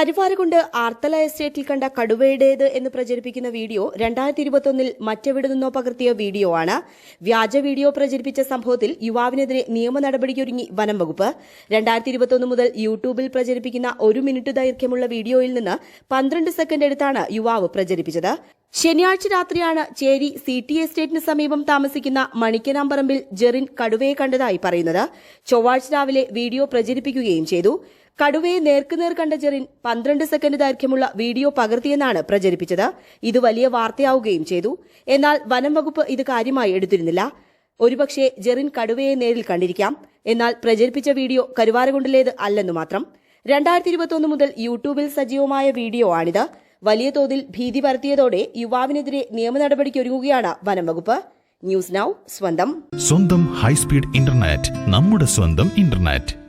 കരുവാരകുണ്ട് ആർത്തല എസ്റ്റേറ്റിൽ കണ്ട കടുവയുടേത് എന്ന് പ്രചരിപ്പിക്കുന്ന വീഡിയോ രണ്ടായിരത്തി ഇരുപത്തൊന്നിൽ മറ്റെവിടെ നിന്നോ പകർത്തിയ വീഡിയോ ആണ്. വ്യാജ വീഡിയോ പ്രചരിപ്പിച്ച സംഭവത്തിൽ യുവാവിനെതിരെ നിയമ നടപടിക്കൊരുങ്ങി വനം വകുപ്പ്. രണ്ടായിരത്തി ഇരുപത്തൊന്ന് മുതൽ യൂട്യൂബിൽ പ്രചരിപ്പിക്കുന്ന ഒരു മിനിറ്റ് ദൈർഘ്യമുള്ള വീഡിയോയിൽ നിന്ന് പന്ത്രണ്ട് സെക്കൻഡ് എടുത്താണ് യുവാവ് പ്രചരിപ്പിച്ചത്. ശനിയാഴ്ച രാത്രിയാണ് ചേരി സി ടി എസ്റ്റേറ്റിന് സമീപം താമസിക്കുന്ന മണിക്കനാമ്പറമ്പിൽ ജെറിൻ കടുവയെ കണ്ടതായി പറയുന്നത്. ചൊവ്വാഴ്ച രാവിലെ വീഡിയോ പ്രചരിപ്പിക്കുകയും ചെയ്തു. കടുവയെ നേർക്കുനേർ കണ്ട ജെറിൻ പന്ത്രണ്ട് സെക്കൻഡ് ദൈർഘ്യമുള്ള വീഡിയോ പകർത്തിയെന്നാണ് പ്രചരിപ്പിച്ചത്. ഇത് വലിയ വാർത്തയാവുകയും ചെയ്തു. എന്നാൽ വനം വകുപ്പ് ഇത് കാര്യമായി എടുത്തിരുന്നില്ല. ഒരുപക്ഷെ ജെറിൻ കടുവയെ നേരിൽ കണ്ടിരിക്കാം. എന്നാൽ പ്രചരിപ്പിച്ച വീഡിയോ കരുവാരകുണ്ടിലേത് അല്ലെന്നു മാത്രം. രണ്ടായിരത്തി ഇരുപത്തൊന്ന് മുതൽ യൂട്യൂബിൽ സജീവമായ വീഡിയോ ആണിത്. വലിയ തോതിൽ ഭീതി പരത്തിയതോടെ യുവാവിനെതിരെ നിയമ നടപടിക്കൊരുങ്ങുകയാണ് വനം വകുപ്പ്. ന്യൂസ് നൗ സ്വന്തം. സ്വന്തം ഹൈസ്പീഡ് ഇന്റർനെറ്റ് നമ്മുടെ സ്വന്തം ഇന്റർനെറ്റ്.